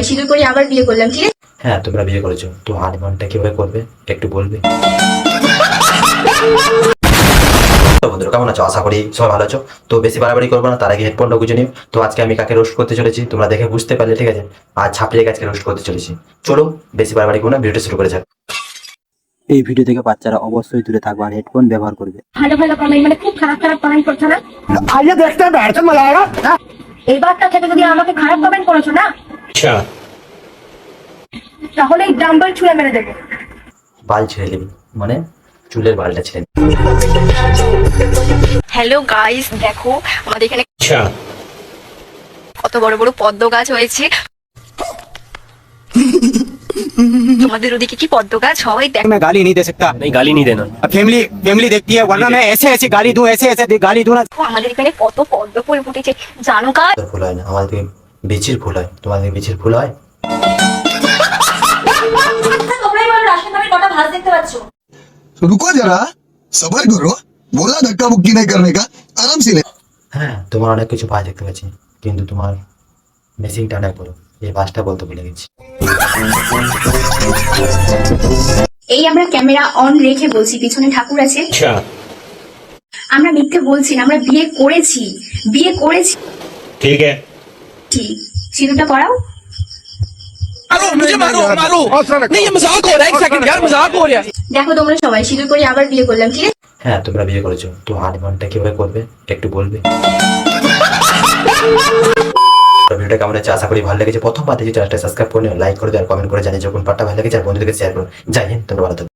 হয় সিঁদুর করে আবার বিয়ে করলাম ঠিক আছে? হ্যাঁ তোমরা বিয়ে করেছ। তো হানিমুনটা কীভাবে করবে? একটু বলবে। বন্ধুরা কেমন আছো? আশা করি সবাই ভালো আছো। তো বেশি বাড়াবাড়ি করব না তার আগে নিও। তো আজকে আমি কাকে রোস্ট করতে চলেছি তোমরা দেখে বুঝতে পারলে ঠিক আছে? আর আজকে রোস্ট করতে চলেছি। চলো বেশি বাড়াবাড়ি না ভিডিওটা শুরু করে যাক। এই ভিডিও থেকে বাচ্চারা অবশ্যই দূরে থাকবে আর হেডফোন ব্যবহার করবে। ভালো ভালো মানে খুব খারাপ খারাপ করছ না? আইয়া দেখতে এবারটা থেকে যদি আমাকে খারাপ কমেন্ট করেছ না তাহলে এই ডাম্বল ছুঁড়ে মেরে দেবো বাল ছেড়ে নিবি মানে চুলের বালটা ছেড়ে নিবি। হ্যালো গাইস দেখো আমাদের এখানে কত বড় বড় পদ্ম গাছ হয়েছে তোমাদের ওদিকে কি পদ্ম গাছ হয় দেখ मैं गाली नहीं दे सकता नहीं गाली नहीं देना अब फैमिली फैमिली देखती है वरना मैं ऐसे ऐसे गाली दूं ऐसे ऐसे गाली दूं ना আমাদের এখানে কত পদ্ম ফুল ফুটেছে জানো কাজ তোর ফুল হয় না আমাদের বিচির ফুল হয়। তোমাদের বিচির ফুল হয়? রুকো যারা করো। বলা ধাক্কা নাই কা আরাম হ্যাঁ তোমার অনেক কিছু ভাঁজ দেখতে পাচ্ছি কিন্তু তোমার মেসিংটা না এই বলতে ভুলে গেছি। এই আমরা ক্যামেরা অন রেখে বলছি পিছনে ঠাকুর আছে। আচ্ছা। আমরা মিথ্যে বলছি আমরা বিয়ে করেছি বিয়ে করেছি। ঠিক আছে। সিঁদুরটা পড়াও मुझे मारो मारो नहीं ये मजाक हो रहा है एक सेकंड यार मजाक हो रहा है দেখো তোমরা সবাই সিঁদুর করে আবার বিয়ে করলাম ঠিক আছে হ্যাঁ তোমরা বিয়ে করেছো তো হানিমুনটা কিভাবে করবে একটু বলবে তো ভিডিওটা কেমন হচ্ছে আশা করি ভালো লেগেছে প্রথম পাতে চ্যানেলটা সাবস্ক্রাইব করে নিও লাইক করে দিও আর কমেন্ট করে জানিয়ে যখন পার্টটা ভালো লেগেছে আর বন্ধুদেরকে শেয়ার করো যাই হিন্দ তোমরা ভালো থাকো